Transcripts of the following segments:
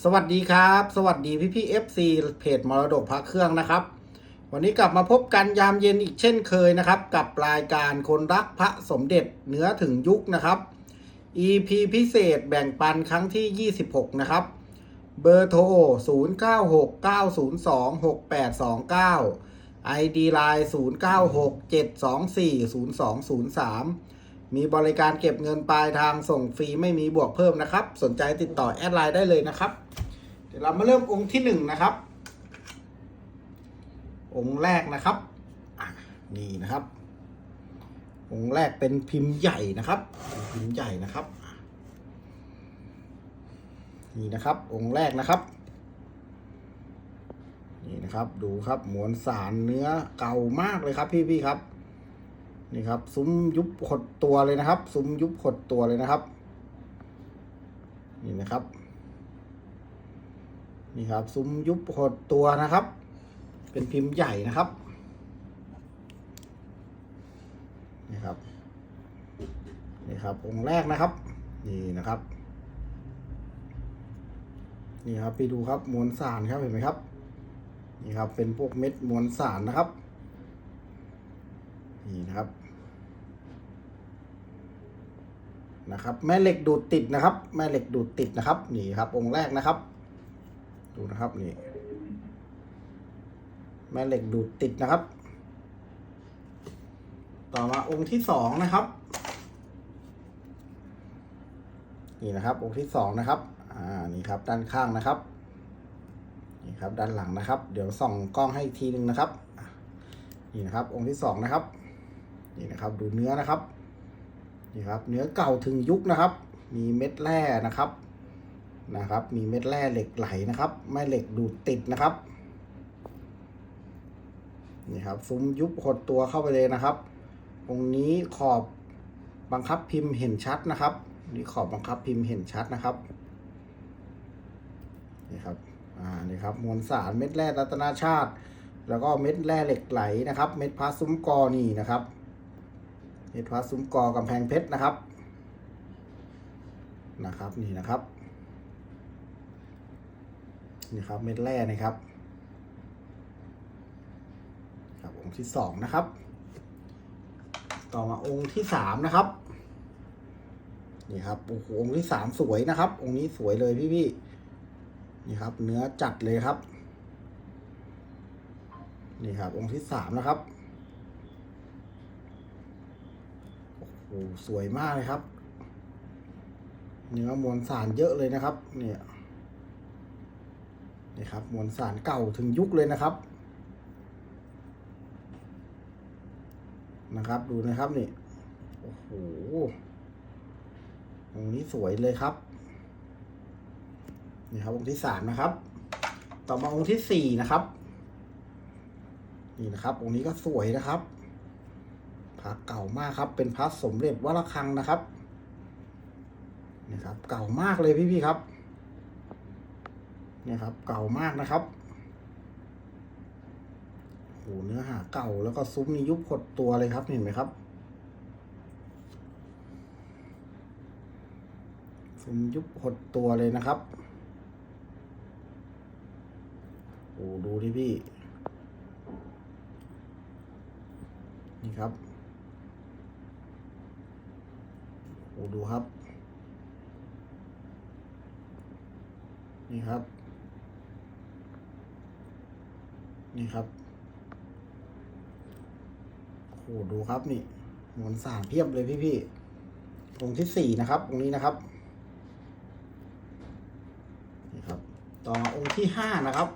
สวัสดีครับ สวัสดีพี่พี่เอฟซีเพจมรดกพระเครื่องนะครับ วันนี้กลับมาพบกันยามเย็นอีกเช่นเคยนะครับ กับรายการคนรักพระสมเด็จเนื้อถึงยุคนะครับ EP พิเศษแบ่งปันครั้งที่ 26 นะครับ เบอร์โทร 0969026829 ID Line 0967240203 มีบริการเก็บเงินปลายทางส่งฟรีไม่มีบวกเพิ่มนะครับ สนใจติดต่อแอดไลน์ได้เลยนะครับ เดี๋ยวเรามาเริ่มองค์ที่หนึ่งนะครับ องค์แรกนะครับนี่นะครับ องค์แรกเป็นพิมพ์ใหญ่นะครับ พิมพ์ใหญ่นะครับ นี่นะครับ องค์แรกนะครับ นี่นะครับ ดูครับมวลสารเนื้อเก่ามากเลยครับพี่พี่ๆครับ นี่ครับซุ้มยุบขดตัวเลยนะครับ ซุ้มยุบขดตัวเลยนะครับ นี่นะครับ นี่ครับ ซุ้มยุบขดตัวนะครับ เป็นพิมพ์ใหญ่นะครับนี่ครับนี่ครับองค์แรกนะครับ นี่นะครับ นี่ครับไปดูครับมวลสารครับเห็นไหมครับ นี่ครับเป็นพวกเม็ดมวลสารนะครับ นี่นะครับ นะครับ แม่เหล็กดูดติดนะครับ แม่เหล็กดูดติดนะครับ นี่ครับ องค์แรกนะครับ ดูนะครับนี่ แม่เหล็กดูดติดนะครับ ต่อมาองค์ที่สองนะครับ นี่นะครับ องค์ที่สองนะครับ อ่า นี่ครับ ด้านข้างนะครับ นี่ครับ ด้านหลังนะครับ เดี๋ยวส่องกล้องให้อีกทีหนึ่งนะครับ นี่นะครับ องค์ที่สองนะครับ นี่นะครับ ดูเนื้อนะครับ นี่ครับเนื้อเก่าถึงยุคนะครับ มีเม็ดแร่นะครับนะครับ มีเม็ดแร่เหล็กไหลนะครับแม่เหล็กดูดติดนะครับนี่ครับซุ้มยุบหดตัวเข้าไปเลยนะครับ ตรงนี้ขอบบังคับพิมพ์เห็นชัดนะครับ นี่ขอบบังคับพิมพ์เห็นชัดนะครับนี่ครับอ่านี่ครับมวลสารเม็ดแร่รัตนาชาติ แล้วก็เม็ดแร่เหล็กไหลนะครับ เม็ดพลาสซุ้มกอนี่นะครับ เม็ดพลาสซุ้มกอกำแพงเพชรนะครับ นะครับนี่นะครับ นี่ครับเม็ดแร่นะครับครับองค์ที่สองนะครับ ต่อมาองค์ที่สามนะครับนี่ครับโอ้โหองค์ที่สามสวยนะครับ องค์นี้สวยเลยพี่พี่นี่ครับ เนื้อจัดเลยครับ นี่ครับ องค์ที่สามนะครับ โอ้สวยมากเลยครับ เนื้อมวลสารเยอะเลยนะครับ เนี่ยนี่ครับมวลสารเก่าถึงยุคเลยนะครับนะครับ ดูนะครับนี่โอ้โหองค์นี้สวยเลยครับนี่ครับองค์ที่สามนะครับ ต่อมาองค์ที่สี่นะครับ นี่นะครับองค์นี้ก็สวยนะครับ พระเก่ามากครับ เป็นพระสมเด็จวัดระฆังนะครับนี่ครับ เก่ามากเลยพี่ๆครับนี่ครับ เก่ามากนะครับโอ้หเนื้อหาเก่าแล้วก็ซุ้มนี่ยุบหดตัวเลยครับเห็นไหมครับ ซุ้มยุบหดตัวเลยนะครับโอ้ดูดิพี่ นี่ครับ โอ้ ดูครับ นี่ครับ นี่ครับโอ้โหดูครับนี่หมวลสารเพียบเลยพี่พี่ๆองค์ที่สี่นะครับองค์นี้นะครับนี่ครับ ต่อองค์ที่ห้านะครับ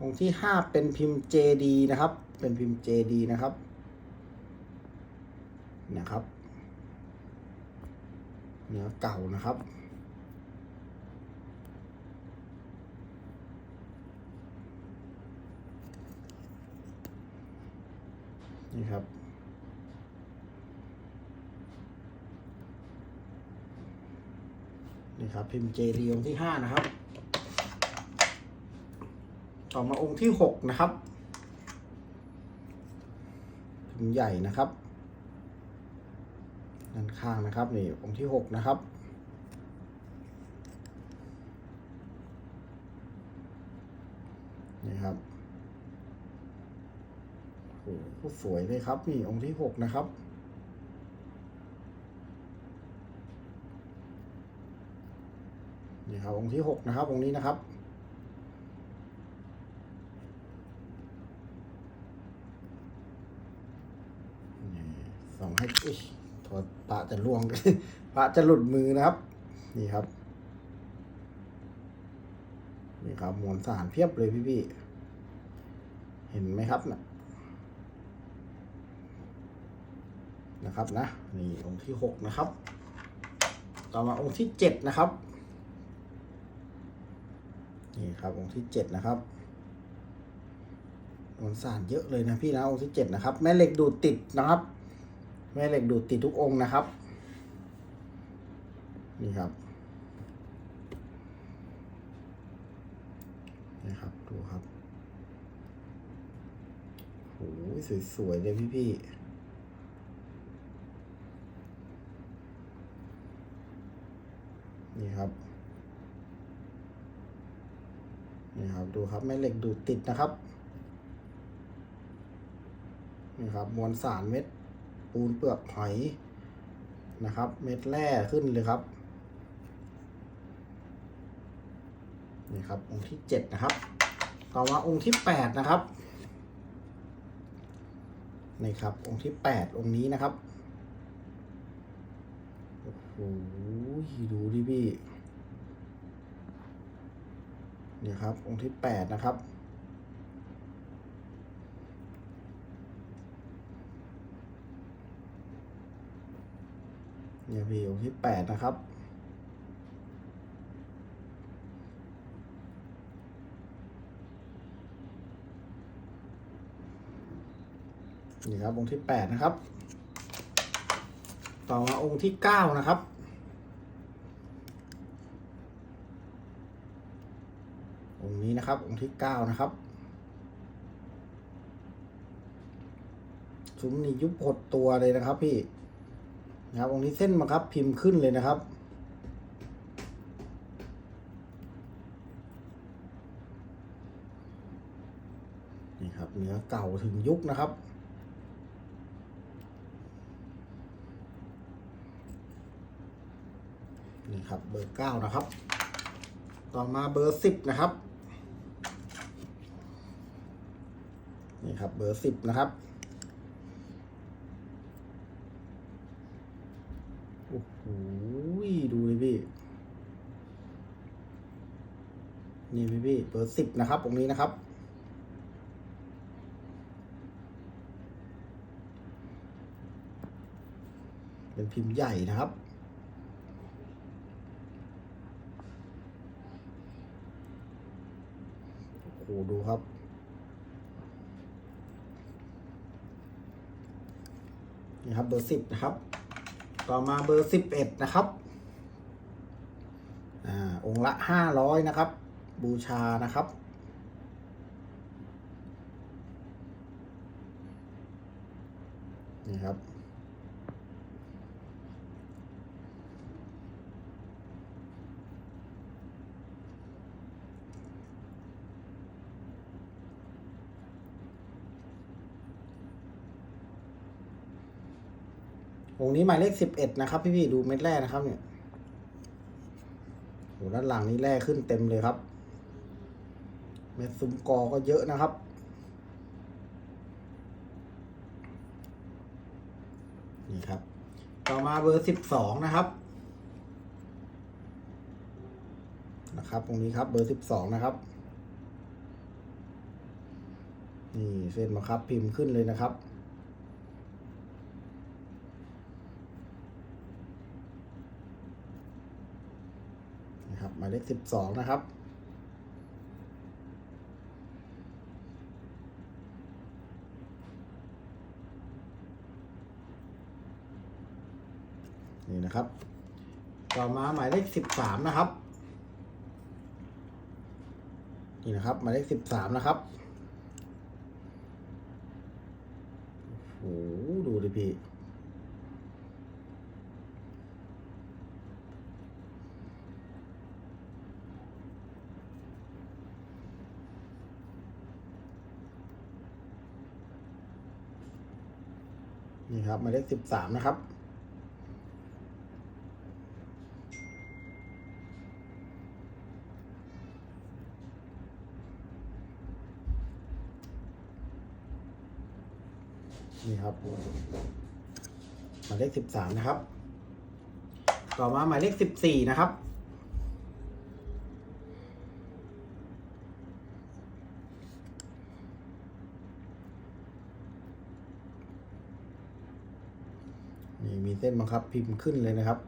องค์ที่ห้าเป็นพิมพ์ JD นะครับ เป็นพิมพ์ JD นะครับนะครับ เนื้อเก่านะครับนี่ครับ นี่ครับ พิมพ์ JD องค์ที่ห้านะครับ ต่อมาองค์ที่หกนะครับ พิมพ์ใหญ่นะครับ ข้างนะครับ นี่องค์ที่หกนะครับ นี่ครับโอ้โหสวยเลยครับ นี่องค์ที่หกนะครับนี่ครับองค์ที่หกนะครับองค์นี้นะครับนี่สองให้ อุ๊ยโทษปะจะล่วง ปะจะหลุดมือนะครับ นี่ครับ นี่ครับมวลสารเพียบเลยพี่พี่ๆเห็นไหมครับนะนะครับนะ นี่องค์ที่หกนะครับ ต่อมาองค์ที่เจ็ดนะครับ นี่ครับองค์ที่เจ็ดนะครับมวลสารเยอะเลยนะพี่นะองค์ที่เจ็ดนะครับ แม่เหล็กดูดติดนะครับ แม่เหล็กดูดติดทุกองค์นะครับ นี่ครับนี่ครับดูครับโอ้ยสวยๆเลยพี่พี่ๆนี่ครับ นี่ครับดูครับแม่เหล็กดูดติดนะครับ นี่ครับมวลสารเม็ด ปูนเปลือกหอยนะครับ เม็ดแร่ขึ้นเลยครับนี่ครับองค์ที่เจ็ดนะครับ ต่อมาองค์ที่แปดนะครับนี่ครับ องค์ที่แปดองค์นี้นะครับโอ้โหดูดิพี่นี่ครับ องค์ที่แปดนะครับ เนี่ยพี่องค์ที่แปดนะครับ นี่ครับองค์ที่แปดนะครับ ต่อมาองค์ที่เก้านะครับองค์นี้นะครับ องค์ที่เก้านะครับซุ้มนี่ยุบหดตัวเลยนะครับพี่ นะครับองนี้เส้นมาครับพิมพ์ขึ้นเลยนะครับ นี่ครับเนื้อเก่าถึงยุคนะครับนี่ครับเบอร์เก้านะครับ ต่อมาเบอร์สิบนะครับ นี่ครับเบอร์สิบนะครับ โอ้โห ดูเลยพี่ นี่พี่พี่ เบ อร์สิบนะครับตรงนี้นะครับ เป็นพิมพ์ใหญ่นะครับโอ้โหดูครับนี่ครับเบอร์สิบนะครับ ต่อมาเบอร์สิบเอ็ดนะครับ อ่า องค์ละห้าร้อยนะครับ บูชานะครับ นี่ครับ องค์นี้หมายเลขสิบเอ็ดนะครับ พี่พี่ดูเม็ดแรกนะครับเนี่ยโหด้านหลังนี้แร่ขึ้นเต็มเลยครับ เม็ดซุ้มกอก็เยอะนะครับ นี่ครับ ต่อมาเบอร์สิบสองนะครับ นะครับ ตรงนี้ครับเบอร์สิบสองนะครับ นี่เส้นมาครับพิมพ์ขึ้นเลยนะครับนะครับหมายเลขสิบสองนะครับ นะครับ ต่อมาหมายเลขสิบสามนะครับ นี่นะครับ หมายเลขสิบสามนะครับโอ้โหดูดิพี่นี่ครับหมายเลขสิบสามนะครับ ครับหมายเลขสิบสามนะครับ ต่อมาหมายเลขสิบสี่นะครับ นี่มีเส้นบังคับพิมพ์ขึ้นเลยนะครับ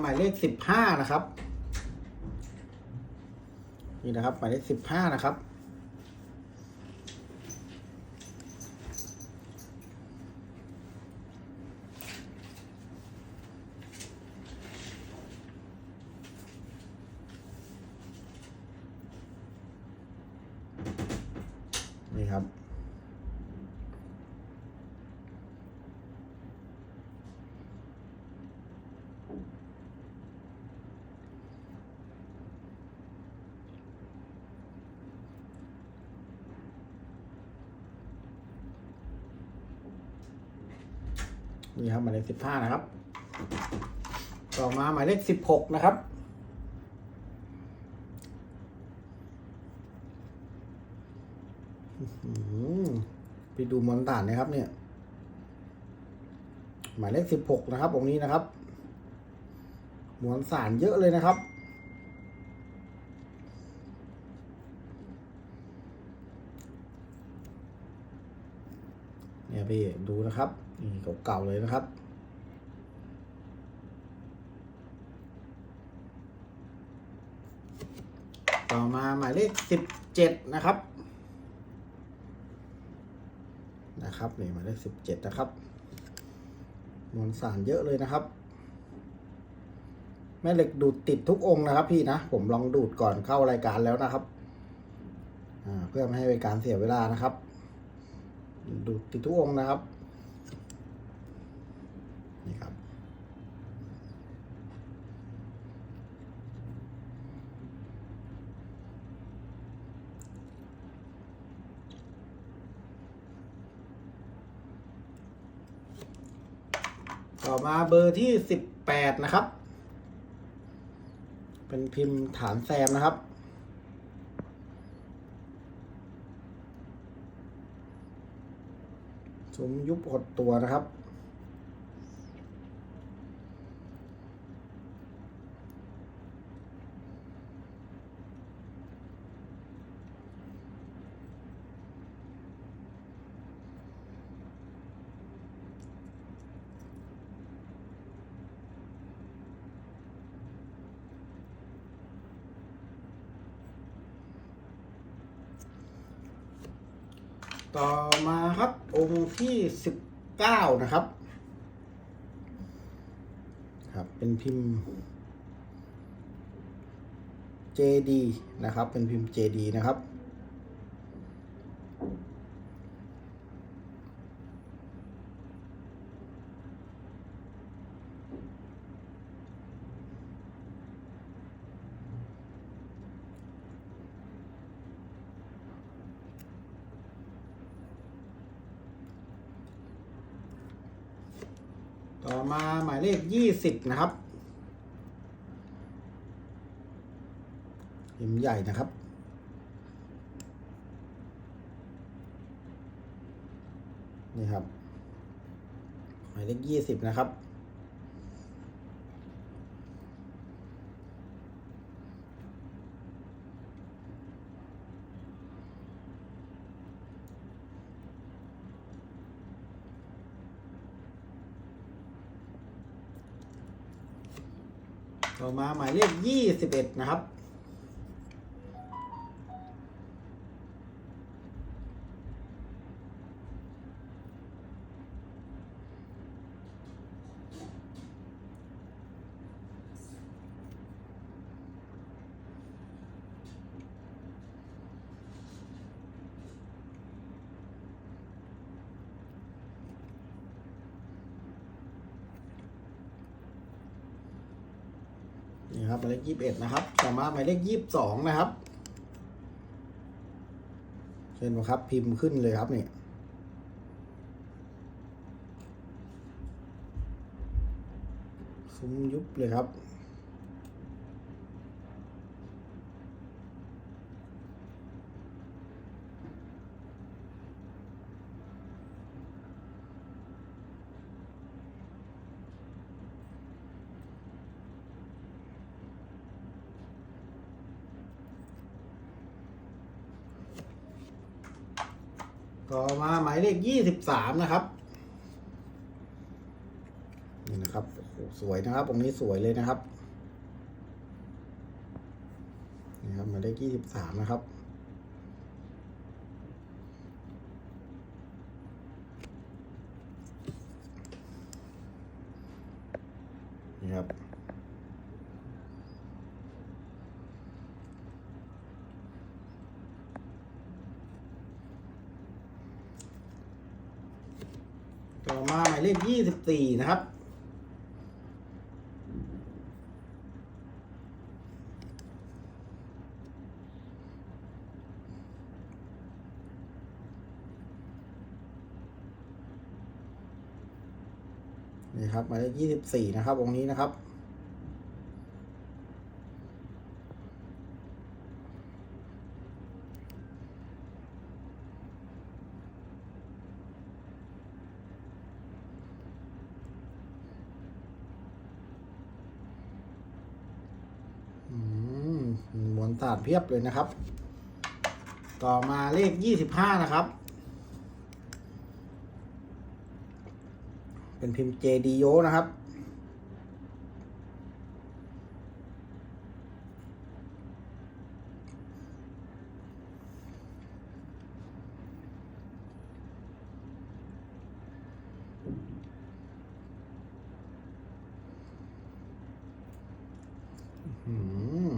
หมายเลขสิบห้านะครับ นี่นะครับ หมายเลขสิบห้านะครับ นี่ครับ นี่ครับหมายเลขสิบห้านะครับ ต่อมาหมายเลขสิบหกนะครับไปดูมอนตานนะครับ เนี่ย หมายเลขสิบหกนะครับองค์นี้นะครับมวลสารเยอะเลยนะครับ เนี่ยพี่ดูนะครับ นี่เก่าๆเลยนะครับ ต่อมาหมายเลขสิบเจ็ดนะครับ นะครับนี่หมายเลขสิบเจ็ดนะครับมวลสารเยอะเลยนะครับ แม่เหล็กดูดติดทุกองค์นะครับ พี่นะ ผมลองดูดก่อนเข้ารายการแล้วนะครับเพื่อไม่ให้เป็นการเสียเวลานะครับ ดูดติดทุกองค์นะครับ นี่ครับ ต่อ มาเบอร์ที่สิบแปดนะครับ เป็นพิมพ์ฐานแซมนะครับ สมยุบหดตัวนะครับ ต่อมาครับองค์ที่สิบเก้านะครับ ครับเป็นพิมพ์ JD นะครับ เป็นพิมพ์ JD นะครับ ต่อมาหมายเลขยี่สิบนะครับพิมใหญ่นะครับ นี่ครับ หมายเลขยี่สิบนะครับ อมาหมายเลขยี่สิบเอ็ดนะครับ ครับหมายเลขยี่สิบเอ็ดนะครับต่อมาหมายเลขยี่สิบสองนะครับเช่นว่าครับ พิมพ์ขึ้นเลยครับนี่ซุ้มยุบเลยครับ ต่อมาหมายเลขยี่สิบสามนะครับ นี่นะครับโอ้สวยนะครับองค์นี้สวยเลยนะครับ นี่ครับหมายเลขยี่สิบสามนะครับ นี่ครับ ต่อมาหมายเลขยี่สิบสี่นะครับ นี่ครับหมายเลขยี่สิบสี่นะครับองค์นี้นะครับ อืมมวลสาร เพียบเลยนะครับ ต่อมาเลขยี่สิบห้านะครับ เป็นพิมพ์เจดีโยนะครับ อืม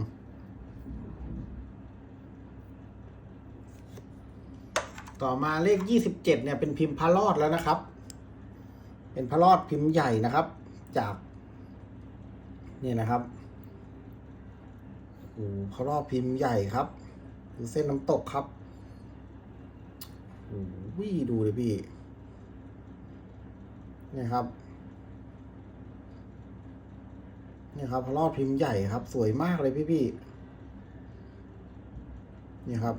ต่อ มาเลขยี่สิบเจ็ดเนี่ยเป็นพิมพ์พระรอดแล้วนะครับ เป็นพระรอดพิมพ์ใหญ่นะครับ จากนี่นะครับโอ้โหพระรอดพิมพ์ใหญ่ครับดูเส้นน้ำตกครับโอ้โหดูเลยพี่นี่ครับนี่ครับพระรอดพิมพ์ใหญ่ครับ สวยมากเลยพี่พี่ๆนี่ครับ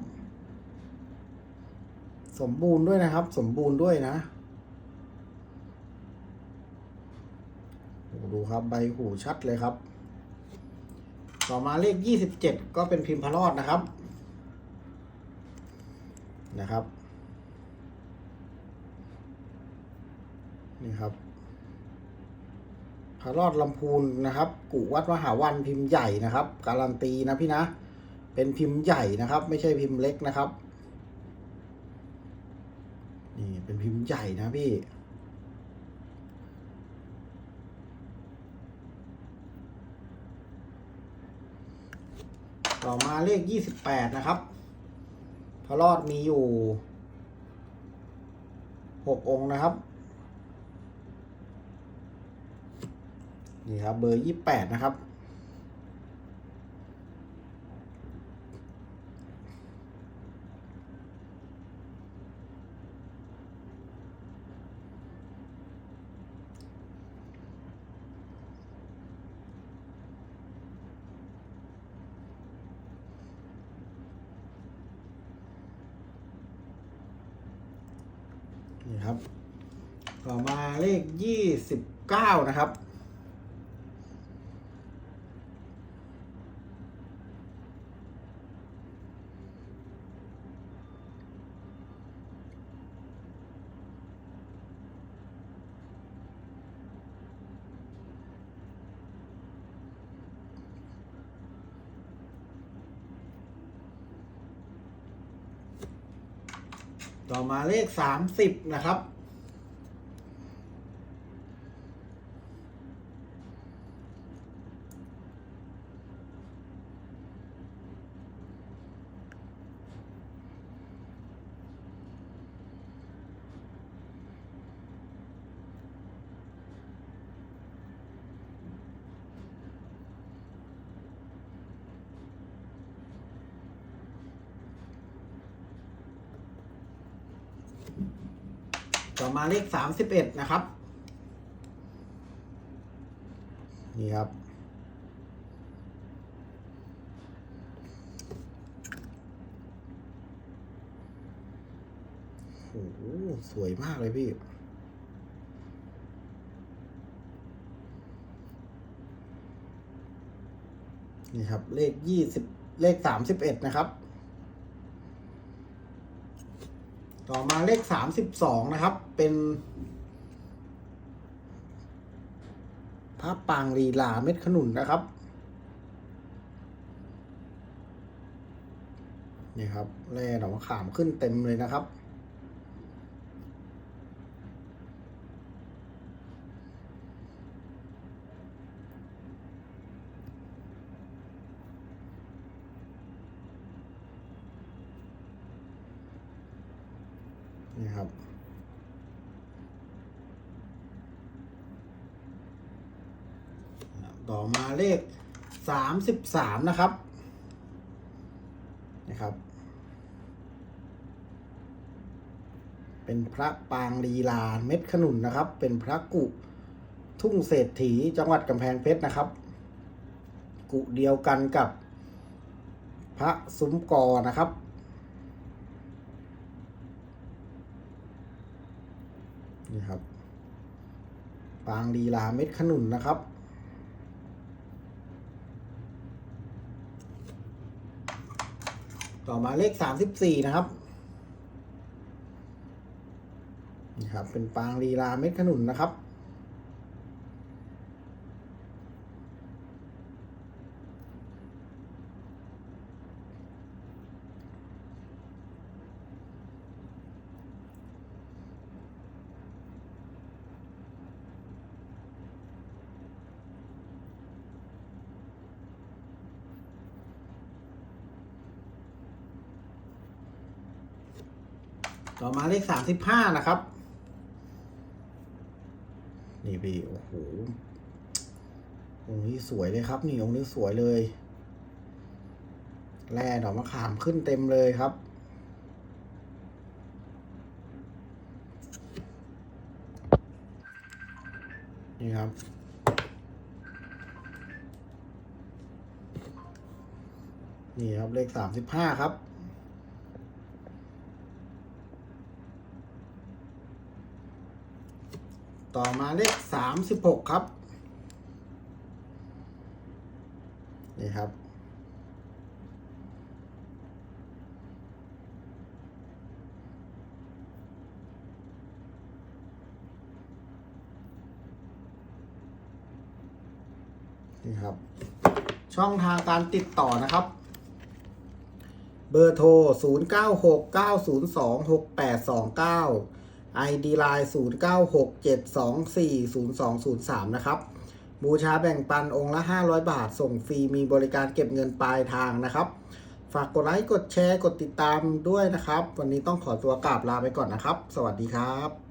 สมบูรณ์ด้วยนะครับ สมบูรณ์ด้วยนะดูครับใบหูชัดเลยครับ ต่อมาเลขยี่สิบเจ็ดก็เป็นพิมพ์พรอดนะครับ นะครับ นี่ครับพระรอดลำพูนนะครับ กุวัดมหาวันพิมพ์ใหญ่นะครับ การันตีนะพี่นะ เป็นพิมพ์ใหญ่นะครับ ไม่ใช่พิมพ์เล็กนะครับ นี่เป็นพิมพ์ใหญ่นะพี่ ต่อมาเลขยี่สิบแปดนะครับ พระรอดมีอยู่หกองค์นะครับ นี่ครับ เบอร์ยี่แปดนะครับ นี่ครับ ต่อมาเลขยี่สิบเก้านะครับ มาเลขสามสิบนะครับ ต่อมาเลขสามสิบเอ็ดนะครับ นี่ครับ โอ้โหสวยมากเลยพี่นี่ครับ เลขยี่สิบเลขสามสิบเอ็ดนะครับ ต่อมาเลขสามสิบสองนะครับ เป็นพระปางลีลาเม็ดขนุนนะครับนี่ครับแร่ดองขามขึ้นเต็มเลยนะครับ ครับ ต่อมาเลขสามสิบสามนะครับ นะครับ เป็นพระปางลีลาเม็ดขนุนนะครับ เป็นพระกุทุ่งเศรษฐีจังหวัดกำแพงเพชรนะครับ กุเดียวกันกับพระซุ้มกอนะครับ นี่ครับ ปางลีลาเม็ดขนุนนะครับ ต่อมาเลขสามสิบสี่นะครับนี่ครับ เป็นปางลีลาเม็ดขนุนนะครับ ต่อมาเลขสามสิบห้านะครับ นี่พี่โอ้โหองค์นี้สวยเลยครับ นี่องค์นี้สวยเลย แร่ดอกมะขามขึ้นเต็มเลยครับ นี่ครับนี่ครับเลขสามสิบห้าครับ ต่อมาเลขสามสิบหกครับ นี่ครับ นี่ครับ ช่องทางการติดต่อนะครับเบอร์โทร 0 ID Line 0 9 6 7 2 4 0 2 0 3 นะครับ บูชาแบ่งปันองค์ละ 500 บาท ส่งฟรี มีบริการเก็บเงินปลายทางนะครับ ฝากกดไลค์ กดแชร์ กดติดตามด้วยนะครับ วันนี้ต้องขอตัวกราบลาไปก่อนนะครับ สวัสดีครับ